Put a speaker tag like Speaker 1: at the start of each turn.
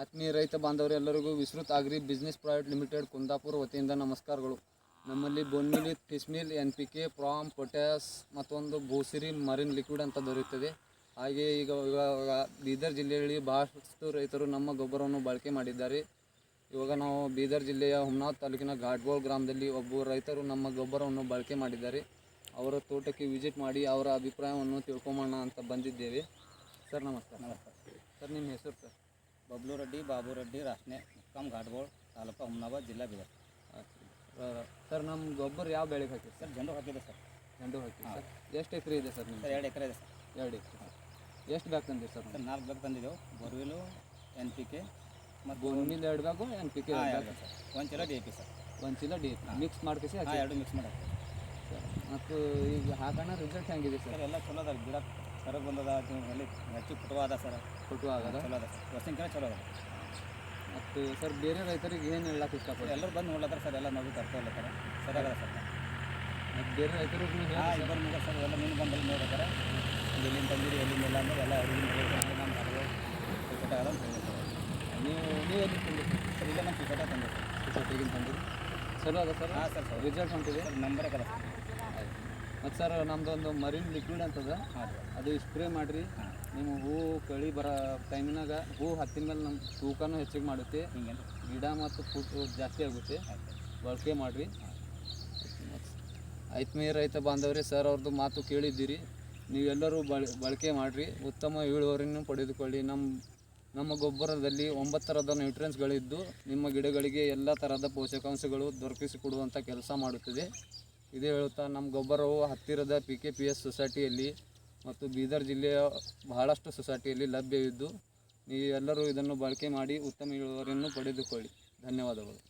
Speaker 1: ಆತ್ಮೀಯ ರೈತ ಬಾಂಧವರೆಲ್ಲರಿಗೂ Vistruta agri business private limited Kundapura ವತಿಯಿಂದ ನಮಸ್ಕಾರಗಳು. ನಮ್ಮಲ್ಲಿ bone meal fish meal N P K PROM, potash ಮತ್ತೊಂದು ಭೂಸಿರಿ ಮರಿನ್ ಲಿಕ್ವಿಡ್ ಅಂತ ದೊರೆಯುತ್ತದೆ. ಹಾಗೆ ಈಗ ಇವಾಗ ಬೀದರ್ ಜಿಲ್ಲೆಯಲ್ಲಿ ಬಹಳಷ್ಟು ರೈತರು ನಮ್ಮ ಗೊಬ್ಬರವನ್ನು ಬಳಕೆ ಮಾಡಿದ್ದಾರೆ. ಇವಾಗ ನಾವು ಬೀದರ್ ಜಿಲ್ಲೆಯ ಹುಮ್ನಾಥ್ ತಾಲೂಕಿನ ಘಾಟ್ಗೋಳ್ ಗ್ರಾಮದಲ್ಲಿ ಒಬ್ಬ ರೈತರು ನಮ್ಮ ಗೊಬ್ಬರವನ್ನು ಬಳಕೆ ಮಾಡಿದ್ದಾರೆ. ಅವರ ತೋಟಕ್ಕೆ ವಿಸಿಟ್ ಮಾಡಿ ಅವರ ಅಭಿಪ್ರಾಯವನ್ನು ತಿಳ್ಕೊಂಬೋಣ ಅಂತ ಬಂದಿದ್ದೇವೆ. ಸರ್ ನಮಸ್ಕಾರ.
Speaker 2: ನಮಸ್ಕಾರ.
Speaker 1: ಸರ್ ನಿಮ್ಮ ಹೆಸರು ಸರ್?
Speaker 2: ಬಬ್ಲು ರೆಡ್ಡಿ ಬಾಬು ರೆಡ್ಡಿ ರಾಸ್ನೆ ಮುಕ್ಕಾಂ ಘಾಟ್ಗೋಳ್ ತಾಲೂಕು ಹುಮ್ನಾಬಾದ್ ಜಿಲ್ಲಾ ಬೀದರ್.
Speaker 1: ಸರ್ ನಮ್ಮ ಗೊಬ್ಬರ ಯಾವ ಬೆಳೆಗೆ ಹಾಕಿ ಸರ್?
Speaker 2: ಜಂಡು ಹಾಕಿದೆ ಸರ್.
Speaker 1: ಜಂಡು ಹಾಕಿ. ಸರ್ ಎಷ್ಟು ಎಕರೆ ಇದೆ ಸರ್
Speaker 2: ನಿಮ್ಮ
Speaker 1: ಸರ್
Speaker 2: ಎರಡು ಎಕರೆ ಇದೆ ಸರ್.
Speaker 1: ಎರಡು ಎಕರೆ. ಎಷ್ಟು ಬ್ಯಾಗ್ ತಂದಿರಿ ಸರ್
Speaker 2: ಸರ್ ನಾಲ್ಕು ಬ್ಯಾಗ್ ತಂದಿದ್ದೆವು. ಬೋರ್ವಿಲು ಎನ್ ಪಿ ಕೆ ಮತ್ತು
Speaker 1: ಬೋರ್ವಿಲ್ ಎರಡು ಬ್ಯಾಗು ಎನ್ ಪಿ ಕೆ ಎರಡು
Speaker 2: ಎರಡು ಸರ್. ಒಂದು ಚೀಲ ಡಿ ಎ ಪಿ ಸರ್.
Speaker 1: ಒಂದು ಚೀಲ ಡಿ ಮಿಕ್ಸ್ ಮಾಡ್ಕೇಸಿ
Speaker 2: ಹಾಂ.
Speaker 1: ಹಾಕಿ
Speaker 2: ಎರಡು ಮಿಕ್ಸ್ ಮಾಡಿ
Speaker 1: ಮತ್ತು ಈಗ ಹಾಕೋಣ ರಿಸಲ್ಟ್ ಹೆಂಗಿದೆ ಸರ್
Speaker 2: ಸರ್ ಎಲ್ಲ ಚಲೋ ಅದ ಗಿಡ ಸರಗ್ ಬಂದದ ಅಲ್ಲಿ ಹೆಚ್ಚು ಕುಟುಂಬ ಅದ ಸರ್.
Speaker 1: ಕುಟುಂಬ ಆಗದ
Speaker 2: ಚಲೋ ಅದ ಸರ್. ವರ್ಷಕ್ಕಿಂತ ಚಲೋ ಅದ
Speaker 1: ಮತ್ತು ಸರ್ ಬೇರೆ ರೈತರಿಗೆ ಏನು ಹೇಳಕ್ಕೆ
Speaker 2: ಸರ್
Speaker 1: ಇಷ್ಟಪಡ್ತಾರೆ?
Speaker 2: ಎಲ್ಲರೂ ಬಂದು ನೋಡ್ಲತ್ತಾರ ಸರ್ ಎಲ್ಲ ನೋಡಿ ತರ್ತಾ ಇಲ್ಲತ್ತಾರ ಸರ್ ಅದ ಸರ್.
Speaker 1: ಮತ್ತು ಬೇರೆ ರೈತರು
Speaker 2: ಇಬ್ಬರು ಮುಗ ಸರ್ ಎಲ್ಲ ಮೀನು ಬಂದಲ್ಲಿ ನೋಡ್ತಾರೆ ಎಲ್ಲಿಂದ ತಂದಿರಿ ಎಲ್ಲಿಂದ ಎಲ್ಲ ಅಂದ್ರೆ ಎಲ್ಲ ಅವ್ರಿಗೆ ನಮ್ಮ ಅಂತ ಸರ್
Speaker 1: ನೀವು ನೀವು ಎಲ್ಲಿ ತಂದಿರಿ?
Speaker 2: ಸರ್ ಇಲ್ಲ ನಮ್ಮ ಟಿಕೆಟ ತಂದಿರಿ ಸರ್
Speaker 1: ಈಗಿನ ತಂದಿರಿ? ಚಲೋ ಅದ ಸರ್?
Speaker 2: ಹಾಂ ಸರ್ ಸರ್.
Speaker 1: ರಿಸಲ್ಟ್ ಹೊಂಟಿದೆ
Speaker 2: ಸರ್ ನಂಬರೇ ಸರ್.
Speaker 1: ಮತ್ತು ಸರ್ ನಮ್ಮದೊಂದು ಮರಿನ್ ಲಿಕ್ವಿಡ್ ಅಂತದ. ಅದು ಸ್ಪ್ರೇ ಮಾಡಿರಿ. ನಿಮ್ಮ ಹೂ ಕಳಿ ಬರೋ ಟೈಮಿನಾಗ ಹೂ ಹತ್ತಿನ ಮೇಲೆ ನಮ್ಮ ತೂಕನೂ ಹೆಚ್ಚಿಗೆ ಮಾಡುತ್ತೆ. ಗಿಡ ಮತ್ತು ಫುಟ್ಟು ಜಾಸ್ತಿ ಆಗುತ್ತೆ. ಬಳಕೆ ಮಾಡಿರಿ. ಐತ್ಮೇ ರೈತ ಬಾಂಧವ್ರಿ ಸರ್ ಅವ್ರದ್ದು ಮಾತು ಕೇಳಿದ್ದೀರಿ. ನೀವೆಲ್ಲರೂ ಬಳ, ಬಳಕೆ ಮಾಡಿರಿ. ಉತ್ತಮ ಇಳುವರಿಯನ್ನು ಪಡೆದುಕೊಳ್ಳಿ. ನಮ್ಮ ನಮ್ಮ ಗೊಬ್ಬರದಲ್ಲಿ ಒಂಬತ್ತು ಥರದ ನ್ಯೂಟ್ರಿಯನ್ಸ್ಗಳಿದ್ದು ನಿಮ್ಮ ಗಿಡಗಳಿಗೆ ಎಲ್ಲ ಥರದ ಪೋಷಕಾಂಶಗಳು ದೊರಕಿಸಿಕೊಡುವಂಥ ಕೆಲಸ ಮಾಡುತ್ತದೆ. ಇದೇ ಹೇಳುತ್ತಾ ನಮ್ಮ ಗೊಬ್ಬರವು ಹತ್ತಿರದ ಪಿ ಕೆ ಪಿ ಎಸ್ ಸೊಸೈಟಿಯಲ್ಲಿ ಮತ್ತು ಬೀದರ್ ಜಿಲ್ಲೆಯ ಬಹಳಷ್ಟು ಸೊಸೈಟಿಯಲ್ಲಿ ಲಭ್ಯವಿದ್ದು, ನೀವೆಲ್ಲರೂ ಇದನ್ನು ಬಳಕೆ ಮಾಡಿ ಉತ್ತಮ ಇಳುವರಿಯನ್ನು ಪಡೆದುಕೊಳ್ಳಿ. ಧನ್ಯವಾದಗಳು.